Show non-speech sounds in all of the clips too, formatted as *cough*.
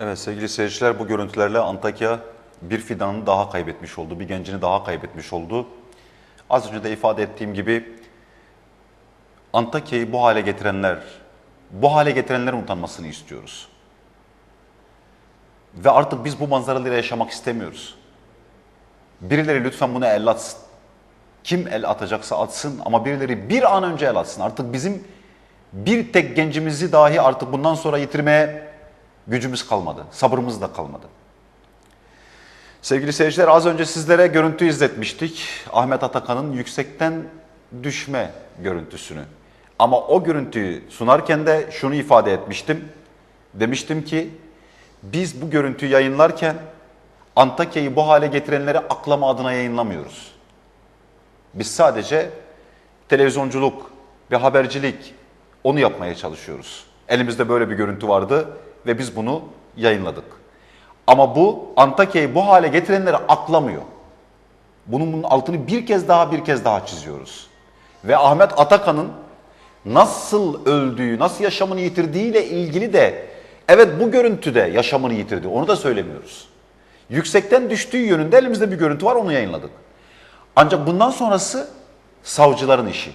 Evet sevgili seyirciler bu görüntülerle Antakya bir fidanını daha kaybetmiş oldu, bir gencini daha kaybetmiş oldu. Az önce de ifade ettiğim gibi Antakya'yı bu hale getirenler, bu hale getirenlerin utanmasını istiyoruz. Ve artık biz bu manzaraları yaşamak istemiyoruz. Birileri lütfen buna el atsın. Kim el atacaksa atsın ama birileri bir an önce el atsın. Artık bizim bir tek gencimizi dahi artık bundan sonra yitirmeye gücümüz kalmadı. Sabrımız da kalmadı. Sevgili seyirciler az önce sizlere görüntü izletmiştik. Ahmet Atakan'ın yüksekten düşme görüntüsünü. Ama o görüntüyü sunarken de şunu ifade etmiştim. Demiştim ki biz bu görüntüyü yayınlarken Antakya'yı bu hale getirenleri aklama adına yayınlamıyoruz. Biz sadece televizyonculuk ve habercilik onu yapmaya çalışıyoruz. Elimizde böyle bir görüntü vardı ve biz bunu yayınladık. Ama bu Antakya'yı bu hale getirenleri aklamıyor. Bunun, bunun altını bir kez daha bir kez daha çiziyoruz. Ve Ahmet Atakan'ın nasıl öldüğü, nasıl yaşamını yitirdiğiyle ilgili de evet bu görüntüde yaşamını yitirdi. Onu da söylemiyoruz. Yüksekten düştüğü yönünde elimizde bir görüntü var onu yayınladık. Ancak bundan sonrası savcıların işi.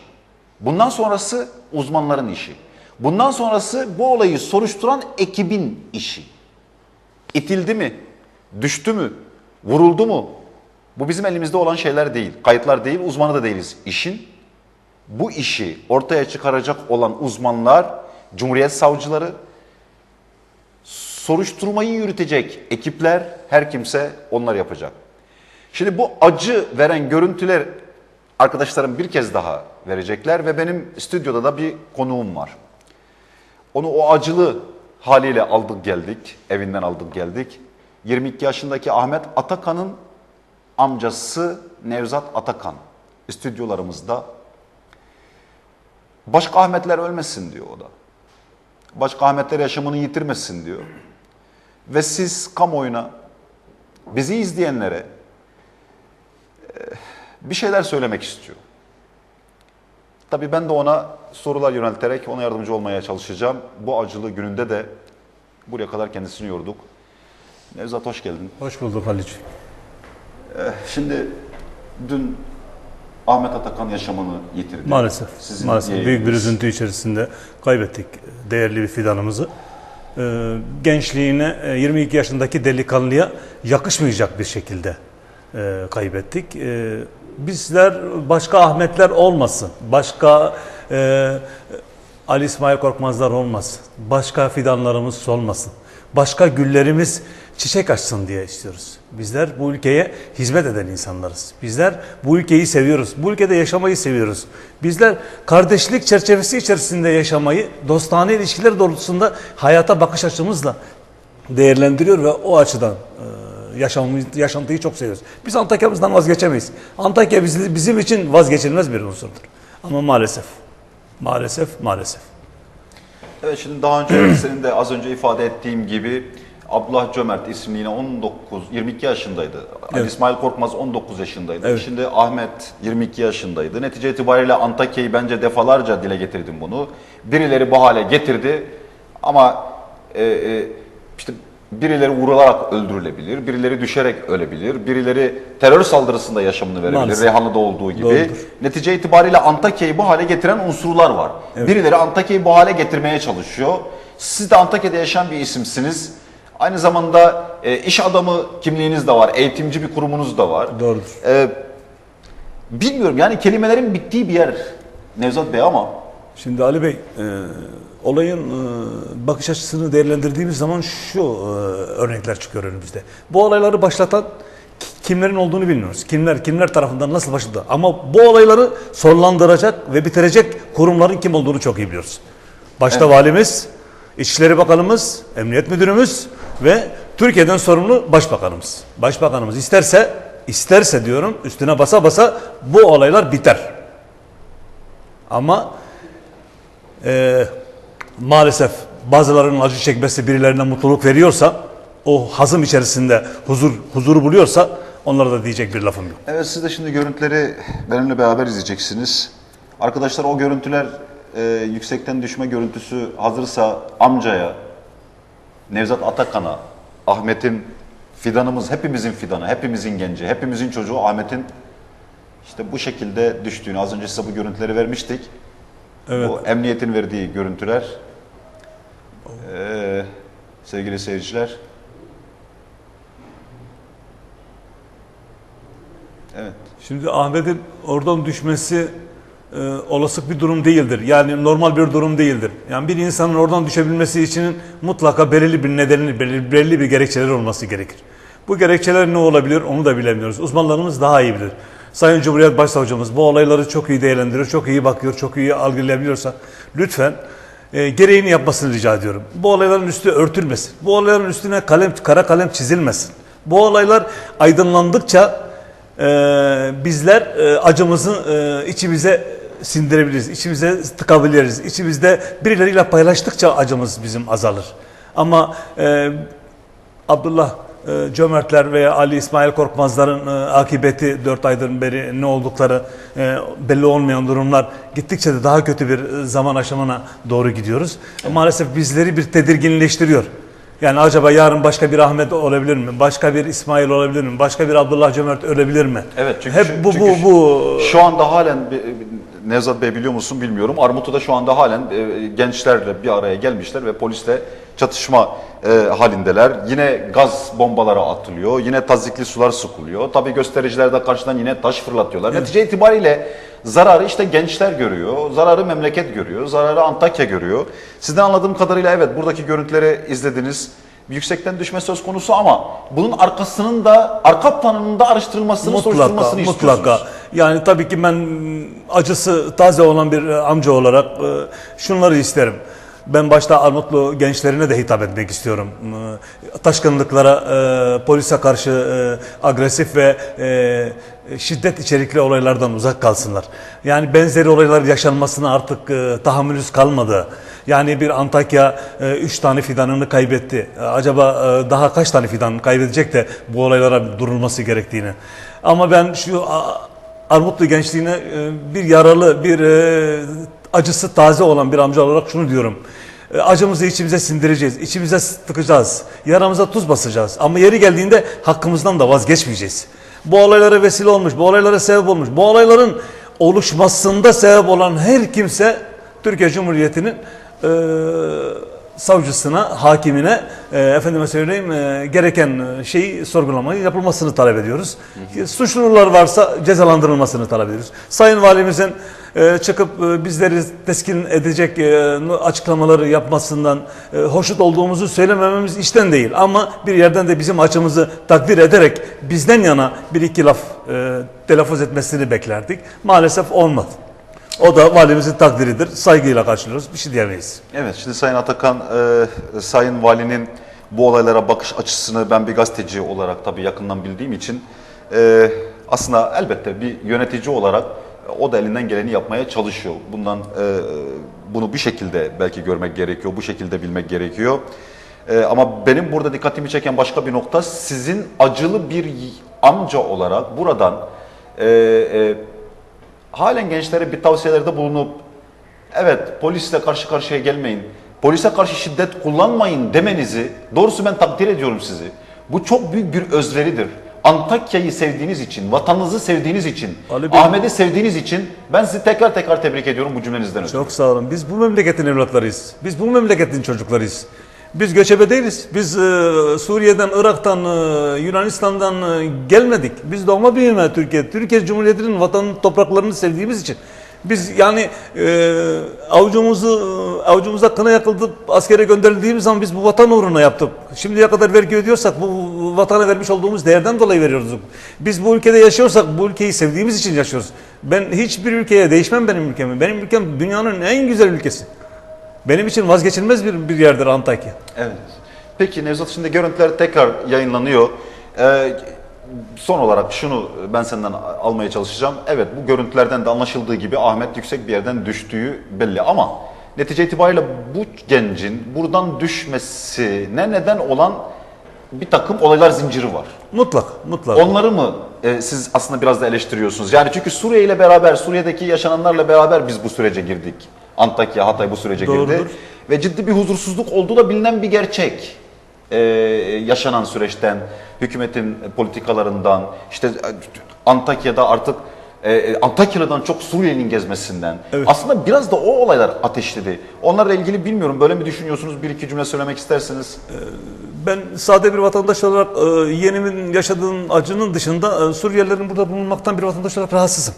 Bundan sonrası uzmanların işi. Bundan sonrası bu olayı soruşturan ekibin işi. İtildi mi? Düştü mü? Vuruldu mu? Bu bizim elimizde olan şeyler değil. Kayıtlar değil, uzmanı da değiliz. İşin bu işi ortaya çıkaracak olan uzmanlar, Cumhuriyet savcıları, soruşturmayı yürütecek ekipler, her kimse onlar yapacak. Şimdi bu acı veren görüntüler arkadaşlarım bir kez daha verecekler ve benim stüdyoda da bir konuğum var. Onu o acılı haliyle aldık geldik, evinden aldık geldik. 22 yaşındaki Ahmet Atakan'ın amcası Nevzat Atakan stüdyolarımızda. Başka Ahmetler ölmesin diyor o da. Başka Ahmetler yaşamını yitirmesin diyor. Ve siz kamuoyuna, bizi izleyenlere e, bir şeyler söylemek istiyor. Tabii ben de ona sorular yönelterek ona yardımcı olmaya çalışacağım. Bu acılı gününde de buraya kadar kendisini yorduk. Nevzat hoş geldin. Hoş bulduk Haliç. Şimdi dün Ahmet Atakan yaşamını yitirdi. Maalesef. Sizin maalesef büyük bir üzüntü içerisinde kaybettik değerli bir fidanımızı. Ee, gençliğine e, 22 yaşındaki delikanlıya yakışmayacak bir şekilde e, kaybettik. E, bizler başka Ahmetler olmasın, başka e, Ali İsmail Korkmazlar olmasın, başka fidanlarımız solmasın, başka güllerimiz çiçek açsın diye istiyoruz. Bizler bu ülkeye hizmet eden insanlarız. Bizler bu ülkeyi seviyoruz. Bu ülkede yaşamayı seviyoruz. Bizler kardeşlik çerçevesi içerisinde yaşamayı, dostane ilişkiler doğrultusunda hayata bakış açımızla değerlendiriyor ve o açıdan e, yaşamımız, yaşantıyı çok seviyoruz. Biz Antakya'mızdan vazgeçemeyiz. Antakya bizim, için vazgeçilmez bir unsurdur. Ama maalesef, maalesef, maalesef. Evet şimdi daha önce *clears throat* senin de az önce ifade ettiğim gibi Abdullah Cömert isimli yine 19, 22 yaşındaydı. Ali Evet. İsmail Korkmaz 19 yaşındaydı. Evet. Şimdi Ahmet 22 yaşındaydı. Netice itibariyle Antakya'yı bence defalarca dile getirdim bunu. Birileri bu hale getirdi ama e, e, işte birileri vurularak öldürülebilir, birileri düşerek ölebilir, birileri terör saldırısında yaşamını verebilir, Maalesef. Reyhanlı'da olduğu gibi. Doğrudur. Netice itibariyle Antakya'yı bu hale getiren unsurlar var. Birileri Antakya'yı bu hale getirmeye çalışıyor. Siz de Antakya'da yaşayan bir isimsiniz. Aynı zamanda e, iş adamı kimliğiniz de var, eğitimci bir kurumunuz da var. Doğrudur. E, bilmiyorum yani kelimelerin bittiği bir yer Nevzat Bey ama Şimdi Ali Bey, e, olayın e, bakış açısını değerlendirdiğimiz zaman şu e, örnekler çıkıyor önümüzde. Bu olayları başlatan ki- kimlerin olduğunu bilmiyoruz. Kimler kimler tarafından nasıl başladı. Ama bu olayları sonlandıracak ve bitirecek kurumların kim olduğunu çok iyi biliyoruz. Başta valimiz, İçişleri Bakanımız, Emniyet Müdürümüz ve Türkiye'den sorumlu Başbakanımız. Başbakanımız isterse, isterse diyorum üstüne basa basa bu olaylar biter. Ama e, maalesef bazılarının acı çekmesi birilerine mutluluk veriyorsa, o hazım içerisinde huzur huzuru buluyorsa onlara da diyecek bir lafım yok. Evet siz de şimdi görüntüleri benimle beraber izleyeceksiniz. Arkadaşlar o görüntüler e, yüksekten düşme görüntüsü hazırsa amcaya, Nevzat Atakan'a Ahmet'in fidanımız, hepimizin fidanı, hepimizin genci, hepimizin çocuğu Ahmet'in işte bu şekilde düştüğünü, az önce size bu görüntüleri vermiştik. Evet. Bu emniyetin verdiği görüntüler. Ee, sevgili seyirciler. Evet. Şimdi Ahmet'in oradan düşmesi e, olası bir durum değildir. Yani normal bir durum değildir. Yani bir insanın oradan düşebilmesi için mutlaka belirli bir nedeni, belirli, belirli bir gerekçeler olması gerekir. Bu gerekçeler ne olabilir onu da bilemiyoruz. Uzmanlarımız daha iyi bilir. Sayın Cumhuriyet Başsavcımız bu olayları çok iyi değerlendiriyor, çok iyi bakıyor, çok iyi algılayabiliyorsa lütfen e, gereğini yapmasını rica ediyorum. Bu olayların üstü örtülmesin. Bu olayların üstüne kalem kara kalem çizilmesin. Bu olaylar aydınlandıkça e, bizler e, acımızı e, içimize sindirebiliriz, içimize tıkabiliriz. İçimizde birileriyle paylaştıkça acımız bizim azalır. Ama e, Abdullah e, Cömertler veya Ali İsmail Korkmazların e, akıbeti 4 aydır beri ne oldukları e, belli olmayan durumlar gittikçe de daha kötü bir e, zaman aşamına doğru gidiyoruz. Maalesef bizleri bir tedirginleştiriyor. Yani acaba yarın başka bir Ahmet olabilir mi? Başka bir İsmail olabilir mi? Başka bir Abdullah Cömert ölebilir mi? Evet çünkü, hep bu çünkü bu bu şu anda halen Nevzat Bey biliyor musun bilmiyorum. Armutlu'da şu anda halen e, gençlerle bir araya gelmişler ve polisle çatışma e, halindeler. Yine gaz bombaları atılıyor. Yine tazikli sular sıkılıyor. Tabii göstericiler de karşıdan yine taş fırlatıyorlar. Netice itibariyle zararı işte gençler görüyor. Zararı memleket görüyor. Zararı Antakya görüyor. Sizden anladığım kadarıyla evet buradaki görüntüleri izlediniz. Yüksekten düşme söz konusu ama bunun arkasının da arka planının da araştırılmasını, Mutlaka, soruşturulmasını istiyorsunuz. Yani tabii ki ben acısı taze olan bir e, amca olarak e, şunları isterim. Ben başta Armutlu gençlerine de hitap etmek istiyorum. E, Taşkınlıklara, e, polise karşı agresif ve şiddet içerikli olaylardan uzak kalsınlar. Yani benzeri olaylar yaşanmasına artık tahammülüz kalmadı. Yani bir Antakya 3 tane fidanını kaybetti. Acaba daha kaç tane fidan kaybedecek de bu olaylara durulması gerektiğini. Ama ben şu Armutlu gençliğine e, bir yaralı, bir e, acısı taze olan bir amca olarak şunu diyorum. E, Acımızı içimize sindireceğiz, içimize tıkacağız, yaramıza tuz basacağız. Ama yeri geldiğinde hakkımızdan da vazgeçmeyeceğiz. Bu olaylara vesile olmuş, bu olaylara sebep olmuş, bu olayların oluşmasında sebep olan her kimse Türkiye Cumhuriyeti'nin savcısına, hakimine, e, efendime söyleyeyim e, gereken şeyi sorgulamayı yapılmasını talep ediyoruz. Suçlular varsa cezalandırılmasını talep ediyoruz. Sayın Valimizin e, çıkıp e, bizleri teskin edecek e, açıklamaları yapmasından e, hoşnut olduğumuzu söylemememiz işten değil. Ama bir yerden de bizim açımızı takdir ederek bizden yana bir iki laf e, telaffuz etmesini beklerdik. Maalesef olmadı. O da valimizin takdiridir. Saygıyla karşılıyoruz. Bir şey diyemeyiz. Evet, şimdi Sayın Atakan, e, Sayın Valinin bu olaylara bakış açısını ben bir gazeteci olarak tabii yakından bildiğim için e, aslında elbette bir yönetici olarak o da elinden geleni yapmaya çalışıyor. Bundan e, bunu bir şekilde belki görmek gerekiyor, bu şekilde bilmek gerekiyor. E, ama benim burada dikkatimi çeken başka bir nokta sizin acılı bir amca olarak buradan e, e, halen gençlere bir tavsiyelerde bulunup evet polisle karşı karşıya gelmeyin, polise karşı şiddet kullanmayın demenizi doğrusu ben takdir ediyorum sizi. Bu çok büyük bir özveridir. Antakya'yı sevdiğiniz için, vatanınızı sevdiğiniz için, Ahmet'i sevdiğiniz için ben sizi tekrar tekrar tebrik ediyorum bu cümlenizden ötürü. Çok sağ olun. Biz bu memleketin evlatlarıyız. Biz bu memleketin çocuklarıyız. Biz göçebe değiliz. Biz e, Suriye'den, Irak'tan, e, Yunanistan'dan e, gelmedik. Biz doğma büyüme Türkiye. Türkiye Cumhuriyeti'nin vatanın topraklarını sevdiğimiz için. Biz yani e, avucumuzu avucumuza kına yakıldı askere gönderildiğimiz zaman biz bu vatan uğruna yaptık. Şimdiye kadar vergi ödüyorsak bu vatana vermiş olduğumuz değerden dolayı veriyoruz. Biz bu ülkede yaşıyorsak bu ülkeyi sevdiğimiz için yaşıyoruz. Ben hiçbir ülkeye değişmem benim ülkemi. Benim ülkem dünyanın en güzel ülkesi. Benim için vazgeçilmez bir, bir yerdir Antakya. Evet. Peki Nevzat şimdi görüntüler tekrar yayınlanıyor. Ee, son olarak şunu ben senden almaya çalışacağım. Evet bu görüntülerden de anlaşıldığı gibi Ahmet yüksek bir yerden düştüğü belli ama netice itibariyle bu gencin buradan düşmesine neden olan bir takım olaylar zinciri var. Mutlak, mutlak. Onları mı e, siz aslında biraz da eleştiriyorsunuz? Yani çünkü Suriye ile beraber, Suriye'deki yaşananlarla beraber biz bu sürece girdik. Antakya, Hatay bu sürece girdi. Doğrudur. Ve ciddi bir huzursuzluk olduğu da bilinen bir gerçek. e, yaşanan süreçten, hükümetin politikalarından, işte e, Antakya'da artık e, Antakya'dan çok Suriye'nin gezmesinden. Aslında biraz da o olaylar ateşledi. Onlarla ilgili bilmiyorum böyle mi düşünüyorsunuz? Bir iki cümle söylemek isterseniz. Ben sade bir vatandaş olarak e, yeğenimin yaşadığın acının dışında e, Suriyelilerin burada bulunmaktan bir vatandaş olarak rahatsızım.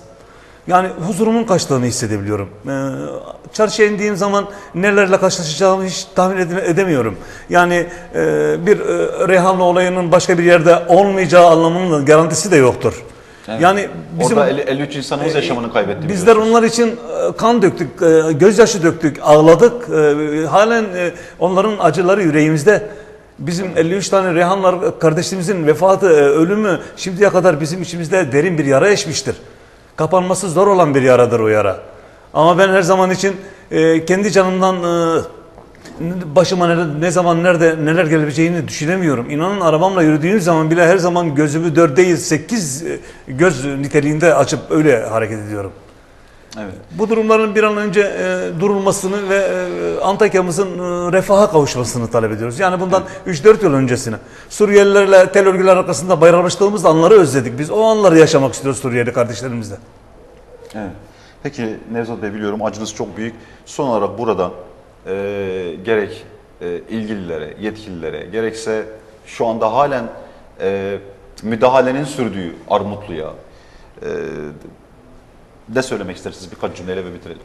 Yani huzurumun kaçtığını hissedebiliyorum. E, çarşıya indiğim zaman nelerle karşılaşacağımı hiç tahmin ede- edemiyorum. Yani e, bir e, Reyhanlı olayının başka bir yerde olmayacağı anlamının garantisi de yoktur. Yani bizim Orada 50 53 insanımız yaşamını kaybetti. Bizler onlar için e, kan döktük, e, gözyaşı döktük, ağladık. E, Halen e, onların acıları yüreğimizde. Bizim 53 tane Rehanlar kardeşimizin vefatı, e, ölümü şimdiye kadar bizim içimizde derin bir yara eşmiştir. Kapanması zor olan bir yaradır o yara. Ama ben her zaman için e, kendi canımdan e, başıma ne, ne zaman nerede neler gelebileceğini düşünemiyorum. İnanın arabamla yürüdüğüm zaman bile her zaman gözümü dört değil sekiz e, göz niteliğinde açıp öyle hareket ediyorum. Evet. Bu durumların bir an önce e, durulmasını ve e, Antakya'mızın e, refaha kavuşmasını talep ediyoruz. Yani bundan 3-4 yıl öncesine Suriyelilerle tel örgüler arkasında bayramlaştığımız anları özledik. Biz o anları yaşamak istiyoruz Suriyeli kardeşlerimizle. Evet. Peki Nevzat Bey biliyorum acınız çok büyük. Son olarak burada e, gerek e, ilgililere, yetkililere, gerekse şu anda halen e, müdahalenin sürdüğü Armutlu'ya e, ne söylemek istersiniz birkaç cümleyle ve bitirelim.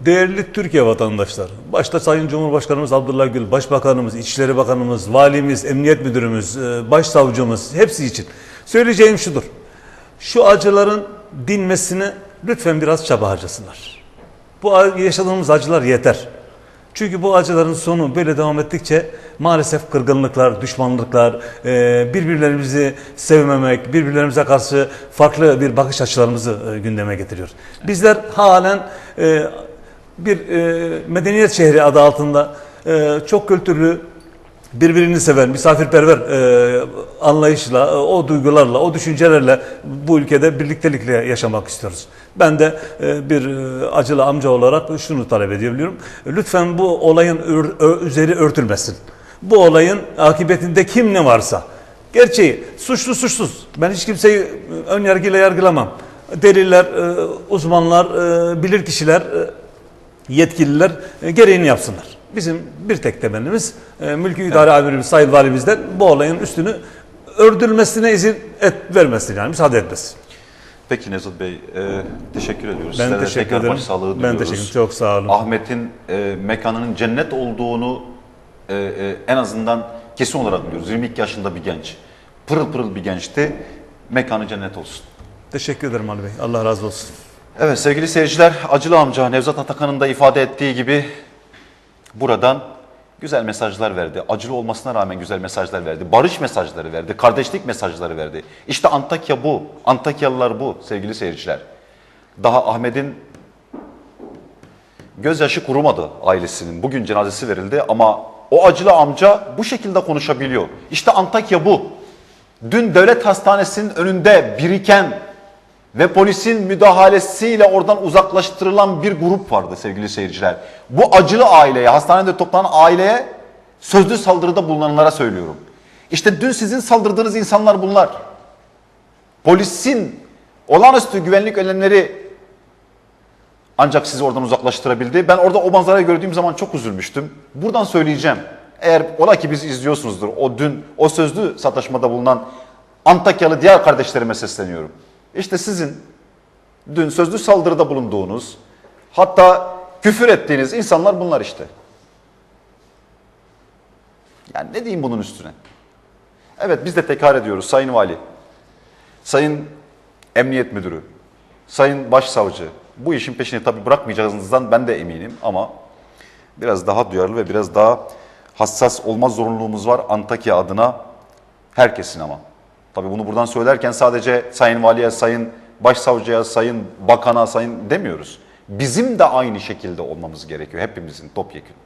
Değerli Türkiye vatandaşlar, başta Sayın Cumhurbaşkanımız Abdullah Gül, Başbakanımız, İçişleri Bakanımız, Valimiz, Emniyet Müdürümüz, e, Başsavcımız hepsi için söyleyeceğim şudur. Şu acıların dinmesine lütfen biraz çaba harcasınlar. Bu yaşadığımız acılar yeter. Çünkü bu acıların sonu böyle devam ettikçe maalesef kırgınlıklar, düşmanlıklar, e, birbirlerimizi sevmemek, birbirlerimize karşı farklı bir bakış açılarımızı e, gündeme getiriyor. Bizler halen e, bir medeniyet şehri adı altında çok kültürlü, birbirini seven, misafirperver anlayışla, o duygularla, o düşüncelerle bu ülkede birliktelikle yaşamak istiyoruz. Ben de e, bir e, acılı amca olarak şunu talep edebiliyorum. Lütfen bu olayın üzeri örtülmesin. Bu olayın akıbetinde kim ne varsa, gerçeği suçlu suçsuz. Ben hiç kimseyi e, ön yargıyla yargılamam. Deliller, uzmanlar, bilirkişiler, e, yetkililer gereğini yapsınlar. Bizim bir tek temennimiz Mülki İdare Amirimiz Sayın Valimizden bu olayın üstünü ördülmesine izin et, vermesin yani müsaade etmesin. Peki Nevzat Bey e, teşekkür ediyoruz. Ben Sizlere teşekkür ederim. başsağlığı Ben teşekkür ederim. Çok sağ olun. Ahmet'in e, mekanının cennet olduğunu e, e, en azından kesin olarak biliyoruz. 22 yaşında bir genç. Pırıl pırıl bir gençti. Mekanı cennet olsun. Teşekkür ederim Ali Bey. Allah razı olsun. Evet sevgili seyirciler, Acılı amca Nevzat Atakan'ın da ifade ettiği gibi buradan güzel mesajlar verdi. Acılı olmasına rağmen güzel mesajlar verdi. Barış mesajları verdi, kardeşlik mesajları verdi. İşte Antakya bu, Antakyalılar bu sevgili seyirciler. Daha Ahmet'in gözyaşı kurumadı ailesinin. Bugün cenazesi verildi ama o acılı amca bu şekilde konuşabiliyor. İşte Antakya bu. Dün devlet hastanesinin önünde biriken ve polisin müdahalesiyle oradan uzaklaştırılan bir grup vardı sevgili seyirciler. Bu acılı aileye, hastanede toplanan aileye sözlü saldırıda bulunanlara söylüyorum. İşte dün sizin saldırdığınız insanlar bunlar. Polisin olağanüstü güvenlik önlemleri ancak sizi oradan uzaklaştırabildi. Ben orada o manzarayı gördüğüm zaman çok üzülmüştüm. Buradan söyleyeceğim. Eğer ola ki biz izliyorsunuzdur. O dün o sözlü sataşmada bulunan Antakyalı diğer kardeşlerime sesleniyorum. İşte sizin dün sözlü saldırıda bulunduğunuz hatta küfür ettiğiniz insanlar bunlar işte. Yani ne diyeyim bunun üstüne? Evet biz de tekrar ediyoruz Sayın Vali, Sayın Emniyet Müdürü, Sayın Başsavcı bu işin peşini tabii bırakmayacağınızdan ben de eminim ama biraz daha duyarlı ve biraz daha hassas olma zorunluluğumuz var Antakya adına herkesin ama. Tabii bunu buradan söylerken sadece Sayın Valiye, Sayın Başsavcıya, Sayın Bakana, Sayın demiyoruz. Bizim de aynı şekilde olmamız gerekiyor hepimizin topyekun.